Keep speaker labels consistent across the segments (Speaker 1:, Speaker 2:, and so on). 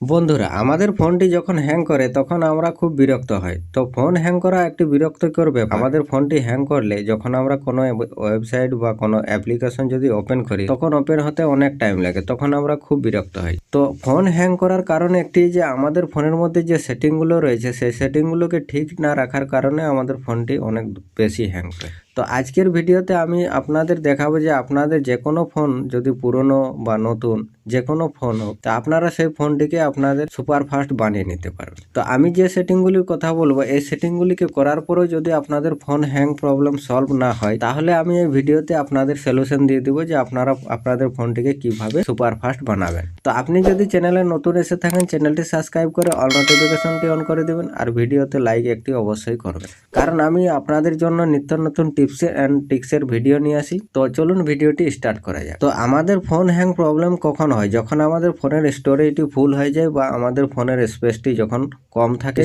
Speaker 1: বন্ধুরা, আমাদের ফোনটি যখন হ্যাং করে, তখন আমরা খুব বিরক্ত হই। তো ফোন হ্যাং করা একটি বিরক্তকর ব্যাপার। আমাদের ফোনটি হ্যাং করলে, যখন আমরা কোনো ওয়েবসাইট বা কোনো অ্যাপ্লিকেশন যদি ওপেন করি, তখন ওপেন হতে অনেক টাইম লাগে, তখন আমরা খুব বিরক্ত হই। তো ফোন হ্যাং করার কারণ একটি যে, আমাদের ফোনের মধ্যে যে সেটিংগুলো রয়েছে, সেই সেটিংগুলোকে ঠিক না রাখার কারণে আমাদের ফোনটি অনেক বেশি হ্যাং করে। তো আজকের ভিডিওতে আমি আপনাদের দেখাবো যে আপনাদের যে কোনো ফোন যদি পুরনো বা নতুন যে কোনো ফোন হোক, তা আপনারা সেই ফোনটিকে আপনাদের সুপার ফাস্ট বানিয়ে নিতে পারবেন। তো আমি যে সেটিংগুলির কথা বলব, এই সেটিংগুলিকে করার পরেও যদি আপনাদের ফোন হ্যাং প্রবলেম সলভ না হয়, তাহলে আমি এই ভিডিওতে আপনাদের সলিউশন দিয়ে দিব যে আপনারা আপনাদের ফোনটিকে কীভাবে সুপার ফাস্ট বানাবেন। তো আপনি যদি চ্যানেলে নতুন এসে থাকেন, চ্যানেলটি সাবস্ক্রাইব করে অল নোটিফিকেশনটি অন করে দেবেন, আর ভিডিওতে লাইক একটি অবশ্যই করবেন। কারণ আমি আপনাদের জন্য নিত্য নতুন টিপস অ্যান্ড টিক্সের ভিডিও নিয়ে আসি। তো চলুন ভিডিওটি স্টার্ট করা যাক। তো আমাদের ফোন হ্যাং প্রবলেম কখন হয়? যখন আমাদের ফোনের স্টোরেজটি ফুল হয়ে যায় বা আমাদের ফোনের স্পেসটি যখন কম থাকে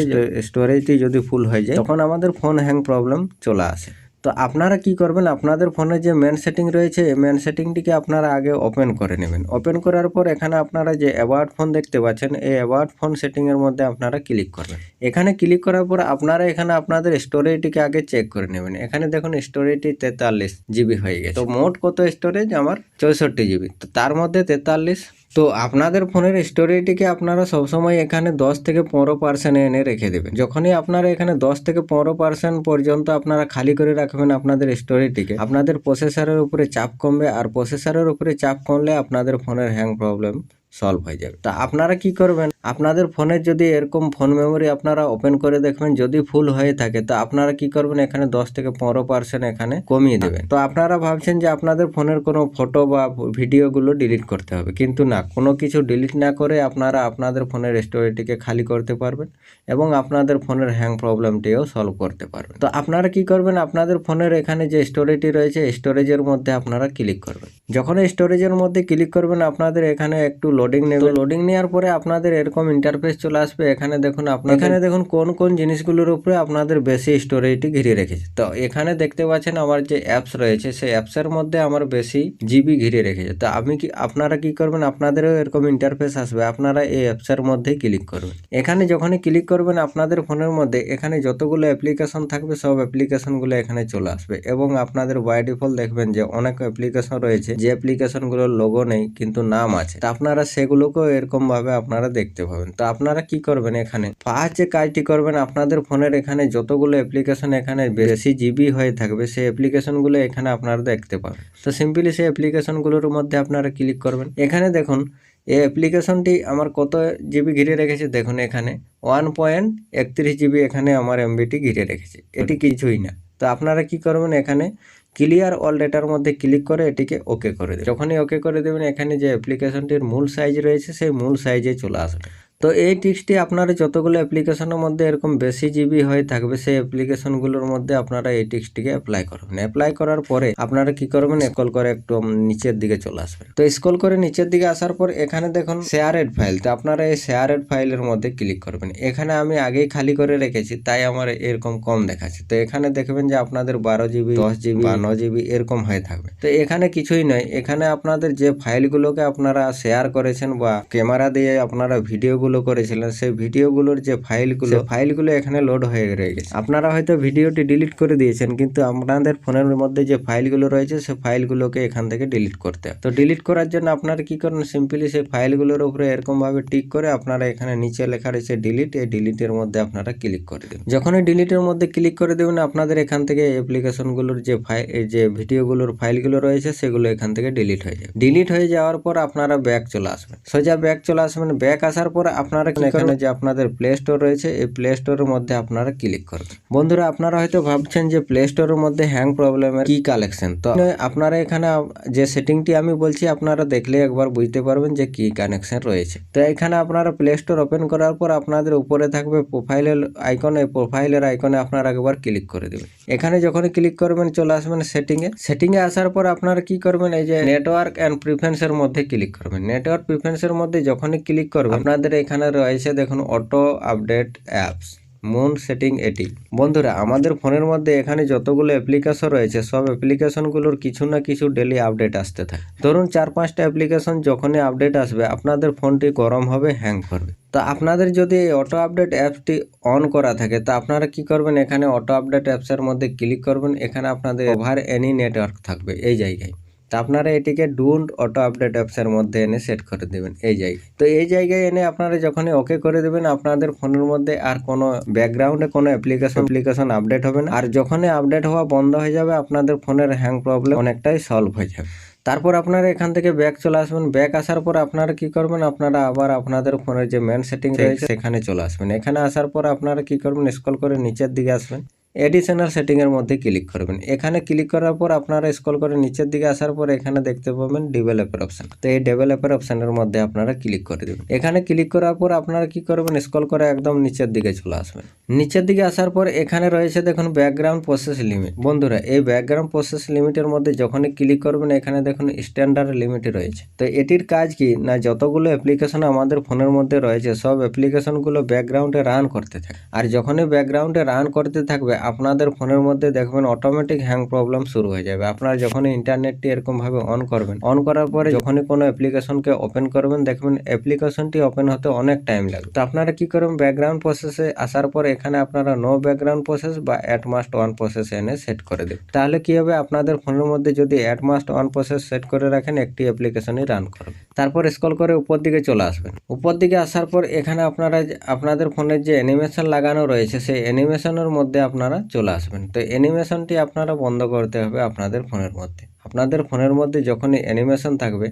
Speaker 1: স্টোরেজটি যদি ফুল হয়ে যায় তখন আমাদের ফোন হ্যাং প্রবলেম চলে আসে। তো আপনারা কি করবেন? আপনাদের ফোনে যে মেন সেটিং রয়েছে মেন সেটিংটিকে আপনারা আগে ওপেন করে নেবেন। ওপেন করার পর এখানে আপনারা যে অ্যাওয়ার্ড ফোন দেখতে পাচ্ছেন, এই অ্যাওয়ার্ড ফোন সেটিংয়ের মধ্যে আপনারা ক্লিক করবেন। এখানে ক্লিক করার পর আপনারা এখানে আপনাদের স্টোরেজটিকে আগে চেক করে নেবেন। এখানে দেখুন স্টোরেজটি তেতাল্লিশ জিবি হয়ে গেছে। তো মোট কত স্টোরেজ আমার চৌষট্টি জিবি তো তার মধ্যে তেতাল্লিশ তো আপনাদের ফোনের স্টোরেজটিকে আপনারা সবসময় এখানে দশ থেকে পনেরো পার্সেন্ট এনে রেখে দেবেন। যখনই আপনারা এখানে দশ থেকে পনেরো পার্সেন্ট পর্যন্ত আপনারা খালি করে রাখবেন আপনাদের স্টোরেজটিকে আপনাদের প্রসেসারের উপরে চাপ কমবে, আর প্রসেসারের উপরে চাপ কমলে আপনাদের ফোনের হ্যাং প্রবলেম সলভ হয়ে যাবে। তা আপনারা কি করবেন? আপনাদের ফোনের যদি এরকম ফোন মেমোরি আপনারা ওপেন করে দেখবেন যদি ফুল হয়ে থাকে তো আপনারা কি করবেন? এখানে দশ থেকে পনেরো পার্সেন্ট এখানে কমিয়ে দেবেন। তো আপনারা ভাবছেন যে আপনাদের ফোনের কোনো ফটো বা ভিডিওগুলো ডিলিট করতে হবে কিন্তু না কোনো কিছু ডিলিট না করে আপনারা আপনাদের ফোনের স্টোরেজটিকে খালি করতে পারবেন এবং আপনাদের ফোনের হ্যাং প্রবলেমটিও সলভ করতে পারবেন। তো আপনারা কি করবেন? আপনাদের ফোনের এখানে যে স্টোরেজটি রয়েছে স্টোরেজের মধ্যে আপনারা ক্লিক করবেন। যখন স্টোরেজের মধ্যে ক্লিক করবেন আপনাদের এখানে একটু লোডিং নেবে লোডিং নেওয়ার পরে আপনাদের এরকম ইন্টারফেস চলে আসবে। এখানে দেখুন আপনার এখানে দেখুন কোন কোন জিনিসগুলোর উপরে আপনাদের বেশি স্টোরেজটি ঘিরে রেখেছে। তো এখানে দেখতে পাচ্ছেন আমার যে অ্যাপস রয়েছে সেই অ্যাপসের মধ্যে আমার বেশি জিবি ঘিরে রেখেছে। তো আমি কি আপনারা কি করবেন আপনাদেরও এরকম ইন্টারফেস আসবে। আপনারা এই অ্যাপসের মধ্যেই ক্লিক করবেন। এখানে যখনই ক্লিক করবেন আপনাদের ফোনের মধ্যে এখানে যতগুলো অ্যাপ্লিকেশন থাকবে সব অ্যাপ্লিকেশনগুলো এখানে চলে আসবে। এবং আপনাদের বাই ডিফল্ট দেখবেন যে অনেক অ্যাপ্লিকেশন রয়েছে। যে অ্যাপ্লিকেশনগুলোর লোগো নেই কিন্তু নাম আছে। তা আপনারা সেগুলোকেও এরকম ভাবে আপনারা দেখতে পাবেন। তো আপনারা কি করবেন এখানে? ফার্স্ট যে কাজটি করবেন আপনাদের ফোনের এখানে যতগুলো অ্যাপ্লিকেশন এখানে বেশি জিবি হয়ে থাকবে সেই অ্যাপ্লিকেশনগুলো এখানে আপনারা দেখতে পাবেন। তো সিম্পলি সেই অ্যাপ্লিকেশনগুলোর মধ্যে আপনারা ক্লিক করবেন। এখানে দেখুন এই অ্যাপ্লিকেশনটি আমার কত জিবি ঘিরে রেখেছে? দেখুন এখানে ওয়ান পয়েন্ট একত্রিশ জিবি এখানে আমার এমবিটি ঘিরে রেখেছে। এটি কিছুই না। তো আপনারা কি করবেন এখানে? ক্লিয়ার অল ডেটার মধ্যে ক্লিক করে এটিকে ওকে করে দেবেন যখনই ওকে করে দেবেন, এখানে যে অ্যাপ্লিকেশনটির মূল সাইজ রয়েছে, সেই মূল সাইজে চলে আসবে। তো এই টিক্সটি আপনারা যতগুলো অ্যাপ্লিকেশনের মধ্যে এরকম বেশি জিবি হয়ে থাকবে, সেই অ্যাপ্লিকেশনগুলোর মধ্যে আপনারা এই টিক্সটিকে অ্যাপ্লাই করবেন অ্যাপ্লাই করার পরে আপনারা কি করবেন? স্কল করে একটু নিচের দিকে চলে আসবেন। তো স্কল করে নিচের দিকে আসার পর এখানে দেখুন শেয়ারেড ফাইল তো আপনারা এই শেয়ারেড ফাইলের মধ্যে ক্লিক করবেন। এখানে আমি আগেই খালি করে রেখেছি, তাই আমার এরকম কম দেখাচ্ছে। তো এখানে দেখবেন যে আপনাদের বারো জিবি, দশ জিবি বা ন জিবি এরকম হয়ে থাকবে। তো এখানে কিছুই নয়, এখানে আপনাদের যে ফাইলগুলোকে আপনারা শেয়ার করেছেন বা ক্যামেরা দিয়ে আপনারা ভিডিওগুলো করেছিলেন সেই ভিডিওগুলোর যে ফাইলগুলো ফাইলগুলো এখানে লোড হয়ে রয়ে গেছে আপনারা হয়তো ভিডিওটি ডিলিট করে দিয়েছেন কিন্তু আপনাদের ফোনের মধ্যে যে ফাইলগুলো রয়েছে সেই ফাইলগুলোকে এখান থেকে ডিলিট করতে তো ডিলিট করার জন্য আপনারা কি করেন সিম্পলি সেই ফাইলগুলোর উপরে এরকম ভাবে টিক করে আপনারা এখানে নিচে লেখা রয়েছে ডিলিট এই ডিলিটের মধ্যে আপনারা ক্লিক করে দেবেন। যখনই ডিলিটের মধ্যে ক্লিক করে দেবেন আপনাদের এখান থেকে অ্যাপ্লিকেশনগুলোর যে ফাইল যে ভিডিওগুলোর ফাইলগুলো রয়েছে সেগুলো এখান থেকে ডিলিট হয়ে যাবে। ডিলিট হয়ে যাওয়ার পর আপনারা ব্যাক চলে আসবেন। সোজা ব্যাক চলে আসবেন। ব্যাক আসার পর আপনারা এখানে যে আপনাদের প্লে স্টোর রয়েছে এই প্লে স্টোরের মধ্যে আপনারা ক্লিক করবেন। বন্ধুরা আপনারা হয়তো ভাবছেন যে প্লে স্টোরের মধ্যে হ্যাং প্রবলেমের কি কালেকশন তো আপনারা এখানে যে সেটিংটি আমি বলছি আপনারা দেখলে একবার বুঝতে পারবেন যে কি কানেকশন রয়েছে। তো এখানে আপনারা প্লে স্টোর ওপেন করার পর আপনাদের উপরে থাকবে প্রোফাইলের আইকন এই প্রোফাইলের আইকনে আপনারা একবার ক্লিক করে দেবেন। এখানে যখন ক্লিক করবেন চলে আসবেন সেটিংয়ে সেটিংয়ে আসার পর আপনারা কি করবেন এই যে নেটওয়ার্ক অ্যান্ড প্রিফারেন্সের মধ্যে ক্লিক করবেন। নেটওয়ার্ক প্রিফারেন্সের মধ্যে যখনই ক্লিক করবেন আপনাদের এখানে রয়েছে দেখুন auto update apps, main setting এটি। বন্ধুরা, আমাদের ফোনের মধ্যে এখানে যতগুলো অ্যাপ্লিকেশন রয়েছে, সব অ্যাপ্লিকেশনগুলোর কিছু না কিছু ডেলি আপডেট আসতে থাকে। ধরুন, চার পাঁচটা অ্যাপ্লিকেশন যখনই আপডেট আসবে, আপনাদের ফোনটি গরম হবে হ্যাং করবে। তো আপনাদের যদি এই অটো আপডেট অ্যাপসটি অন করা থাকে, তা আপনারা কি করবেন? এখানে অটো আপডেট অ্যাপসের মধ্যে ক্লিক করবেন, এখানে আপনাদের ওভার এনি নেটওয়ার্ক থাকবে, এই জায়গায়। তো আপনারা এটিকে ডুন্ট অটো আপডেট অ্যাপসের মধ্যে এনে সেট করে দেবেন এই জায়গায়। তো এই জায়গায় এনে আপনারা যখনই ওকে করে দেবেন, আপনাদের ফোনের মধ্যে আর কোনো ব্যাকগ্রাউন্ডে কোনো অ্যাপ্লিকেশন অ্যাপ্লিকেশন আপডেট হবে না। আর যখনই আপডেট হওয়া বন্ধ হয়ে যাবে, আপনাদের ফোনের হ্যাং প্রবলেম অনেকটাই সলভ হয়ে যাবে। তারপর আপনারা এখান থেকে ব্যাক চলে আসবেন। ব্যাক আসার পর আপনারা কি করবেন, আপনারা আবার আপনাদের ফোনের যে মেন সেটিং রয়েছে, সেখানে চলে আসবেন। এখানে আসার পর আপনারা কি করবেন, স্ক্রল করে নিচের দিকে আসবেন। এডিশনাল সেটিং এর মধ্যে ক্লিক করবেন। এখানে ক্লিক করার পর আপনারা স্ক্রল করে নিচের দিকে আসার পর এখানে দেখতে পাবেন ডেভেলপার অপশন তো এই ডেভেলপার অপশনের মধ্যে আপনারা ক্লিক করে দেবেন। এখানে ক্লিক করার পর আপনারা কি করবেন? স্ক্রল করে একদম নিচের দিকে চলে আসবেন। নিচের দিকে আসার পর এখানে রয়েছে দেখুন ব্যাকগ্রাউন্ড প্রসেস লিমিট বন্ধুরা, এই ব্যাকগ্রাউন্ড প্রসেস লিমিটের মধ্যে যখনই ক্লিক করবেন, এখানে দেখুন স্ট্যান্ডার্ড লিমিট রয়েছে। তো এটির কাজ কি? না, যতগুলো অ্যাপ্লিকেশন আমাদের ফোনের মধ্যে রয়েছে, সব অ্যাপ্লিকেশনগুলো ব্যাকগ্রাউন্ডে রান করতে থাকে। আর যখনই ব্যাকগ্রাউন্ডে রান করতে থাকবে আপনাদের ফোনের মধ্যে দেখবেন অটোমেটিক হ্যাং প্রবলেম শুরু হয়ে যাবে। আপনারা যখনই ইন্টারনেটটি এরকম ভাবে অন করবেন অন করার পরে যখনই কোনো অ্যাপ্লিকেশনকে ওপেন করবেন, দেখবেন অ্যাপ্লিকেশনটি ওপেন হতে অনেক টাইম লাগবে। তো আপনারা কি করবেন? ব্যাকগ্রাউন্ড প্রসেসে আসার পর এখানে আপনারা নো ব্যাকগ্রাউন্ড প্রসেস বা অ্যাট মাস্ট ওয়ান প্রসেস এনে সেট করে দেবেন। তাহলে কি হবে? আপনাদের ফোনের মধ্যে যদি at most one process set করে রাখেন, একটি অ্যাপ্লিকেশনই রান করবে। তারপর স্ক্রল করে উপর দিকে চলে আসবেন। উপর দিকে আসার পর এখানে আপনারা আপনাদের ফোনের যে অ্যানিমেশন লাগানো রয়েছে, সেই অ্যানিমেশনের মধ্যে আপনারা চলে আসবেন। তো অ্যানিমেশনটি আপনারা বন্ধ করতে হবে আপনাদের ফোনের মধ্যে। আপনাদের ফোনের মধ্যে যখনই অ্যানিমেশন থাকবে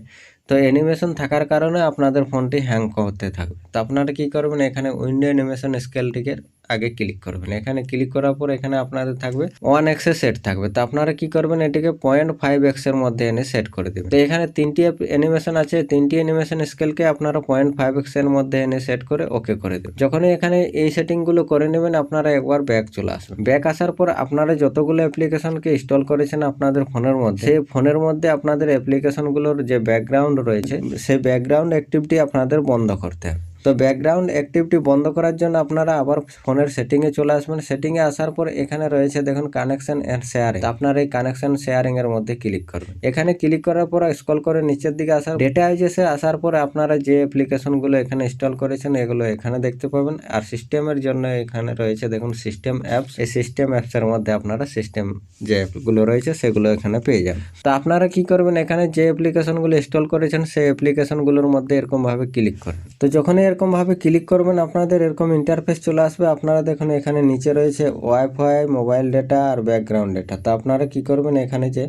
Speaker 1: তো অ্যানিমেশন থাকার কারণে আপনাদের ফোনটি হ্যাং করতে থাকবে। তো আপনারা কী করবেন, এখানে উইন্ডো অ্যানিমেশন স্কেলটিকে আগে ক্লিক করবেন। এখানে ক্লিক করার পর এখানে আপনাদের থাকবে ওয়ান এক্সে সেট থাকবে। তো আপনারা কি করবেন, এটিকে পয়েন্ট ফাইভ এক্সের মধ্যে এনে সেট করে দেবেন। তো এখানে তিনটি অ্যানিমেশন আছে, তিনটি অ্যানিমেশন স্কেলকে আপনারা পয়েন্ট ফাইভ এক্সের মধ্যে এনে সেট করে ওকে করে দেবেন। যখনই এখানে এই সেটিংগুলো করে নেবেন, আপনারা একবার ব্যাক চলে আসবেন। ব্যাক আসার পর আপনারা যতগুলো অ্যাপ্লিকেশনকে ইনস্টল করেছেন আপনাদের ফোনের মধ্যে, সেই ফোনের মধ্যে আপনাদের অ্যাপ্লিকেশনগুলোর যে ব্যাকগ্রাউন্ড রয়েছে সেই ব্যাকগ্রাউন্ড অ্যাক্টিভিটি আপনাদের বন্ধ করতে হবে। তো ব্যাকগ্রাউন্ড অ্যাক্টিভিটি বন্ধ করার জন্য আপনারা আবার ফোনের সেটিংয়ে চলে আসবেন। সেটিংয়ে আসার পর এখানে রয়েছে দেখুন কানেকশন অ্যান্ড শেয়ারিং আপনার এই কানেকশন শেয়ারিং এর মধ্যে ক্লিক করবেন। এখানে ক্লিক করার পর স্কল করে নিচের দিকে আসার ডেটা আইজেসে আসার পরে আপনারা যে অ্যাপ্লিকেশনগুলো এখানে ইনস্টল করেছেন, এগুলো এখানে দেখতে পাবেন। আর সিস্টেমের জন্য এখানে রয়েছে দেখুন সিস্টেম অ্যাপস এই সিস্টেম অ্যাপসের মধ্যে আপনারা সিস্টেম যে অ্যাপগুলো রয়েছে, সেগুলো এখানে পেয়ে যাবেন। তো আপনারা কি করবেন? এখানে যে অ্যাপ্লিকেশনগুলো ইনস্টল করেছেন, সেই অ্যাপ্লিকেশনগুলোর মধ্যে এরকমভাবে ক্লিক করবেন তো যখনই এরকম ভাবে ক্লিক করবেন, আপনাদের এরকম ইন্টারফেস চলে আসবে। আপনারা দেখুন এখানে নিচে রয়েছে ওয়াইফাই মোবাইল ডেটা আর ব্যাকগ্রাউন্ড ডেটা তো আপনারা কি করবেন এখানে যে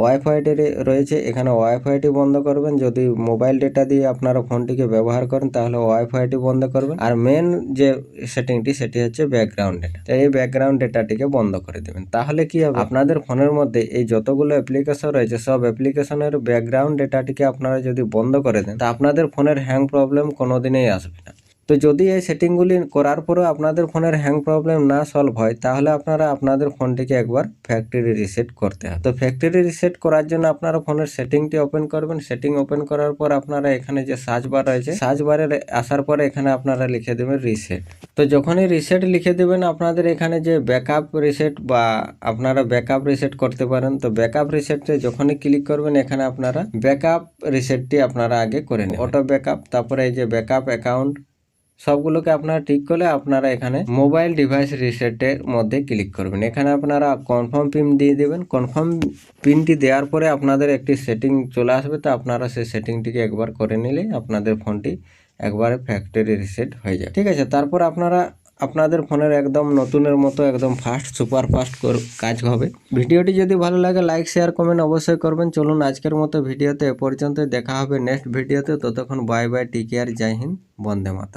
Speaker 1: ওয়াইফাইটি রয়েছে, এখানে ওয়াইফাইটি বন্ধ করবেন। যদি মোবাইল ডেটা দিয়ে আপনারা ফোনটিকে ব্যবহার করেন, তাহলে ওয়াইফাইটি বন্ধ করবেন। আর মেন যে সেটিংটি সেটি হচ্ছে ব্যাকগ্রাউন্ড ডেটা এই ব্যাকগ্রাউন্ড ডেটাটিকে বন্ধ করে দেবেন। তাহলে কি হবে? আপনাদের ফোনের মধ্যে এই যতগুলো অ্যাপ্লিকেশন রয়েছে, সব অ্যাপ্লিকেশনের ব্যাকগ্রাউন্ড ডেটাটিকে আপনারা যদি বন্ধ করে দেন, তা আপনাদের ফোনের হ্যাং প্রবলেম কোনোদিনই আসবে না। তো যদি এই সেটিংগুলি করার পরেও আপনাদের ফোনের হ্যাং প্রবলেম না সলভ হয়, তাহলে আপনারা আপনাদের ফোনটিকে একবার ফ্যাক্টরি রিসেট করতে হবে। তো ফ্যাক্টরি রিসেট করার জন্য আপনারা ফোনের সেটিংটি ওপেন করবেন। সেটিং ওপেন করার পর আপনারা এখানে যে সার্চ বার রয়েছে সার্চ বারে আসার পরে এখানে আপনারা লিখে দেবেন রিসেট তো যখনই রিসেট লিখে দেবেন, আপনাদের এখানে যে ব্যাকআপ রিসেট বা আপনারা ব্যাকআপ রিসেট করতে পারেন, তো ব্যাকআপ রিসেটে যখনই ক্লিক করবেন, এখানে আপনারা ব্যাকআপ রিসেটটি আপনারা আগে করে নেবেন। অটো ব্যাকআপ তারপরে এই যে ব্যাকআপ অ্যাকাউন্ট সবগুলোকে আপনারা ঠিক করলে আপনারা এখানে মোবাইল ডিভাইস রিসেটের মধ্যে ক্লিক করবেন। এখানে আপনারা কনফার্ম পিন দিয়ে দেবেন। কনফার্ম পিনটি দেওয়ার পরে আপনাদের একটি সেটিং চলে আসবে। তো আপনারা সেই সেটিংটিকে একবার করে নিলে আপনাদের ফোনটি একবারে ফ্যাক্টরি রিসেট হয়ে যায় ঠিক আছে? তারপর আপনারা, আপনাদের ফোনের একদম নতুনের মতো একদম ফাস্ট সুপার ফাস্ট কাজ হবে। ভিডিওটি যদি ভালো লাগে লাইক শেয়ার কমেন্ট অবশ্যই করবেন। চলুন আজকের মতো ভিডিওতে এ পর্যন্ত দেখা হবে নেক্সট ভিডিওতে। ততক্ষণ bye bye take care Jai Hind, Vande Mataram.